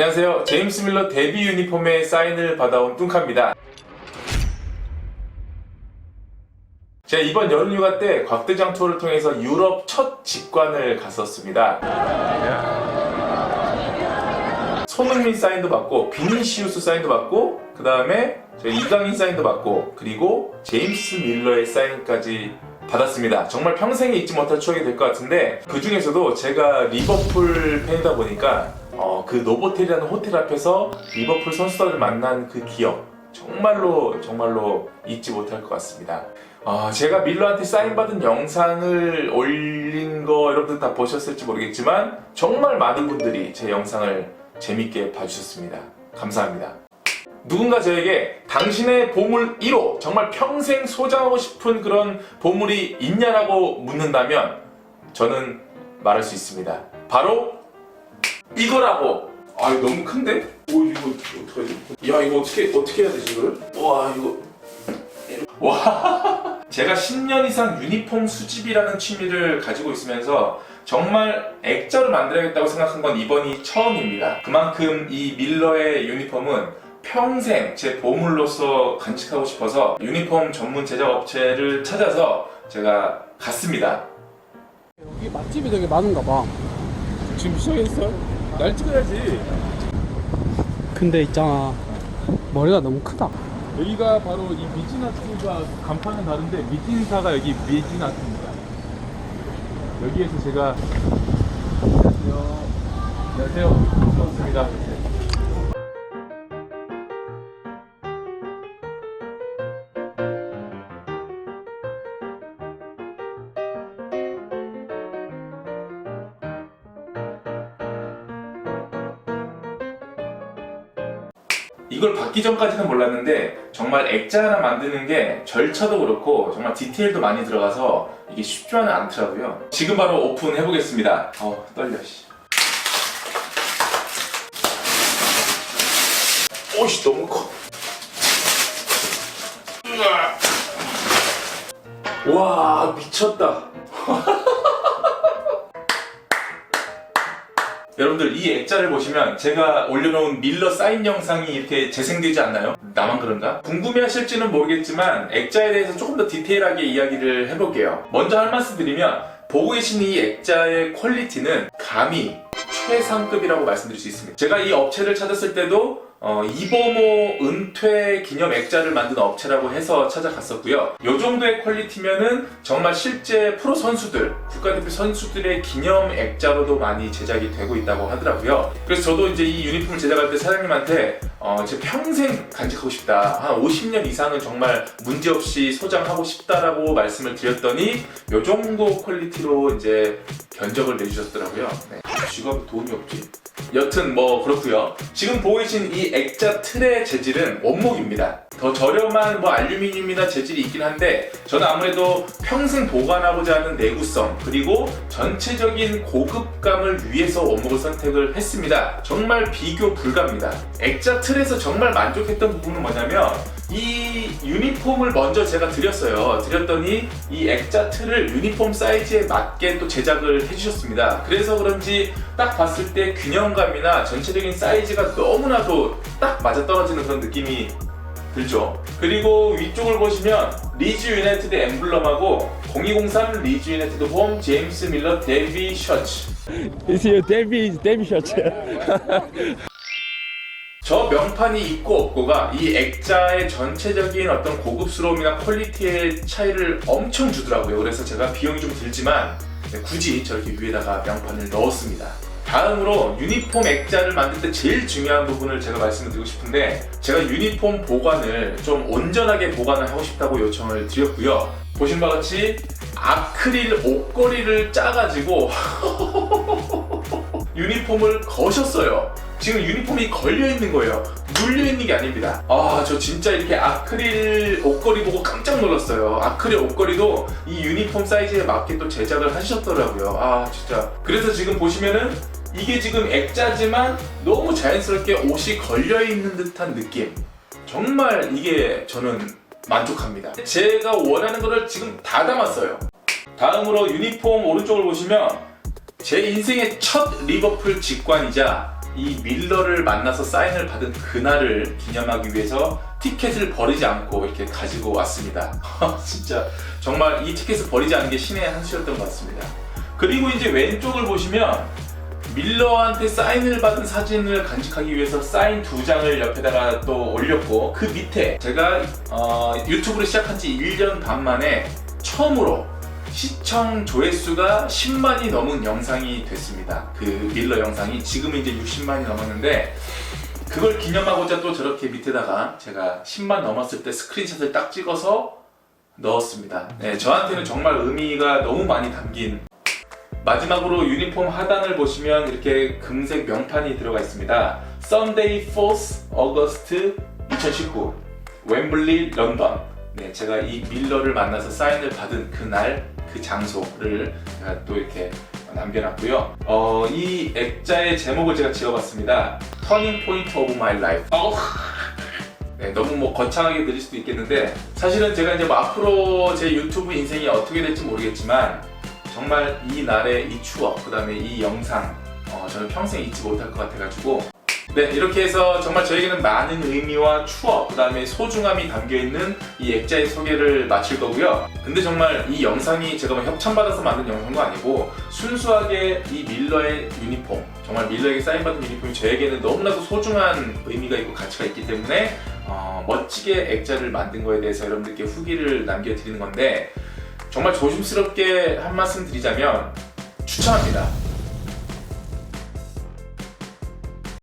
안녕하세요. 제임스 밀러 데뷔 유니폼의 사인을 받아온 뚱카입니다. 제가 이번 여름휴가 때 곽대장 투어를 통해서 유럽 첫 직관을 갔었습니다. 손흥민 사인도 받고 비니시우스 사인도 받고 그 다음에 이강인 사인도 받고 그리고 제임스 밀러의 사인까지 받았습니다. 정말 평생에 잊지 못할 추억이 될 것 같은데 그 중에서도 제가 리버풀 팬이다 보니까 어, 그 노보텔이라는 호텔 앞에서 리버풀 선수들을 만난 그 기억 정말로 정말로 잊지 못할 것 같습니다. 어, 제가 밀러한테 사인받은 영상을 올린 거 여러분들 다 보셨을지 모르겠지만 정말 많은 분들이 제 영상을 재밌게 봐주셨습니다. 감사합니다. 누군가 저에게 당신의 보물 1호 정말 평생 소장하고 싶은 그런 보물이 있냐라고 묻는다면 저는 말할 수 있습니다. 바로 이거라고. 아 이거 너무 큰데? 오 이거 어떡하지? 야 이거 어떻게 어떻게 해야 되지 이거를? 와 이거 와 제가 10년 이상 유니폼 수집이라는 취미를 가지고 있으면서 정말 액자로 만들어야겠다고 생각한 건 이번이 처음입니다. 그만큼 이 밀러의 유니폼은 평생 제 보물로서 간직하고 싶어서 유니폼 전문 제작 업체를 찾아서 제가 갔습니다. 여기 맛집이 되게 많은가 봐. 지금 시작했어? 날 찍어야지. 근데 있잖아. 머리가 너무 크다. 여기가 바로 이 미진아트가 간판은 다른데 미진사가 여기 미진아트입니다. 여기에서 제가 안녕하세요. 안녕하세요. 반갑습니다. 이걸 받기 전까지는 몰랐는데 정말 액자 하나 만드는 게 절차도 그렇고 정말 디테일도 많이 들어가서 이게 쉽지만은 않더라고요. 지금 바로 오픈해 보겠습니다. 어 떨려 씨. 오씨 너무 커. 으아. 와 미쳤다. 여러분들 이 액자를 보시면 제가 올려놓은 밀러 사인 영상이 이렇게 재생되지 않나요? 나만 그런가? 궁금해하실지는 모르겠지만 액자에 대해서 조금 더 디테일하게 이야기를 해볼게요. 먼저 할 말씀 드리면 보고 계신 이 액자의 퀄리티는 감히 최상급이라고 말씀드릴 수 있습니다. 제가 이 업체를 찾았을 때도 어, 이보모 은퇴 기념 액자를 만든 업체라고 해서 찾아갔었고요. 이 정도의 퀄리티면은 정말 실제 프로 선수들, 국가대표 선수들의 기념 액자로도 많이 제작이 되고 있다고 하더라고요. 그래서 저도 이제 이 유니폼을 제작할 때 사장님한테 어, 제 평생 간직하고 싶다. 한 50년 이상은 정말 문제없이 소장하고 싶다라고 말씀을 드렸더니 이 정도 퀄리티로 이제 견적을 내주셨더라고요. 네. 직업 돈이 없지. 여튼 뭐 그렇고요. 지금 보고 계신 이 액자 틀의 재질은 원목입니다. 더 저렴한 뭐 알루미늄이나 재질이 있긴 한데 저는 아무래도 평생 보관하고자 하는 내구성 그리고 전체적인 고급감을 위해서 원목을 선택을 했습니다. 정말 비교 불가입니다. 액자 틀에서 정말 만족했던 부분은 뭐냐면 이 유니폼을 먼저 제가 드렸어요. 드렸더니 이 액자 틀을 유니폼 사이즈에 맞게 또 제작을 해주셨습니다. 그래서 그런지 딱 봤을 때 균형감이나 전체적인 사이즈가 너무나도 딱 맞아떨어지는 그런 느낌이 들죠. 그리고 위쪽을 보시면 리즈 유나이티드 엠블럼하고 0203 리즈 유나이티드 홈 제임스 밀러 데뷔 셔츠 your debut debut shirt? 저 명판이 있고 없고가 이 액자의 전체적인 어떤 고급스러움이나 퀄리티의 차이를 엄청 주더라고요. 그래서 제가 비용이 좀 들지만 네, 굳이 저렇게 위에다가 명판을 넣었습니다. 다음으로 유니폼 액자를 만들 때 제일 중요한 부분을 제가 말씀을 드리고 싶은데 제가 유니폼 보관을 좀 온전하게 보관을 하고 싶다고 요청을 드렸고요. 보신 바와 같이 아크릴 옷걸이를 짜가지고 유니폼을 거셨어요. 지금 유니폼이 걸려 있는 거예요. 눌려 있는 게 아닙니다. 아, 저 진짜 이렇게 아크릴 옷걸이 보고 깜짝 놀랐어요. 아크릴 옷걸이도 이 유니폼 사이즈에 맞게 또 제작을 하셨더라고요. 아, 진짜. 그래서 지금 보시면은 이게 지금 액자지만 너무 자연스럽게 옷이 걸려 있는 듯한 느낌. 정말 이게 저는 만족합니다. 제가 원하는 거를 지금 다 담았어요. 다음으로 유니폼 오른쪽을 보시면 제 인생의 첫 리버풀 직관이자 이 밀러를 만나서 사인을 받은 그날을 기념하기 위해서 티켓을 버리지 않고 이렇게 가지고 왔습니다. 진짜 정말 이 티켓을 버리지 않는 게 신의 한 수였던 것 같습니다. 그리고 이제 왼쪽을 보시면 밀러한테 사인을 받은 사진을 간직하기 위해서 사인 두 장을 옆에다가 또 올렸고 그 밑에 제가 어, 유튜브를 시작한 지 1년 반 만에 처음으로 시청 조회수가 10만이 넘은 영상이 됐습니다. 그 밀러 영상이 지금은 이제 60만이 넘었는데 그걸 기념하고자 또 저렇게 밑에다가 제가 10만 넘었을 때 스크린샷을 딱 찍어서 넣었습니다. 네, 저한테는 정말 의미가 너무 많이 담긴 마지막으로 유니폼 하단을 보시면 이렇게 금색 명판이 들어가 있습니다. Sunday 4th August 2019 웸블리 런던. 네, 제가 이 밀러를 만나서 사인을 받은 그날 그 장소를 또 이렇게 남겨놨고요. 어, 이 액자의 제목을 제가 지어봤습니다. Turning Point of My Life. 어우. 네, 너무 뭐 거창하게 들릴 수도 있겠는데 사실은 제가 이제 뭐 앞으로 제 유튜브 인생이 어떻게 될지 모르겠지만 정말 이 날의 이 추억, 그 다음에 이 영상, 어, 저는 평생 잊지 못할 것 같아가지고 네, 이렇게 해서 정말 저에게는 많은 의미와 추억, 그 다음에 소중함이 담겨있는 이 액자의 소개를 마칠 거고요. 근데 정말 이 영상이 제가 뭐 협찬받아서 만든 영상도 아니고 순수하게 이 밀러의 유니폼, 정말 밀러에게 사인받은 유니폼이 저에게는 너무나도 소중한 의미가 있고 가치가 있기 때문에 어, 멋지게 액자를 만든 거에 대해서 여러분들께 후기를 남겨드리는 건데 정말 조심스럽게 한 말씀 드리자면 추천합니다.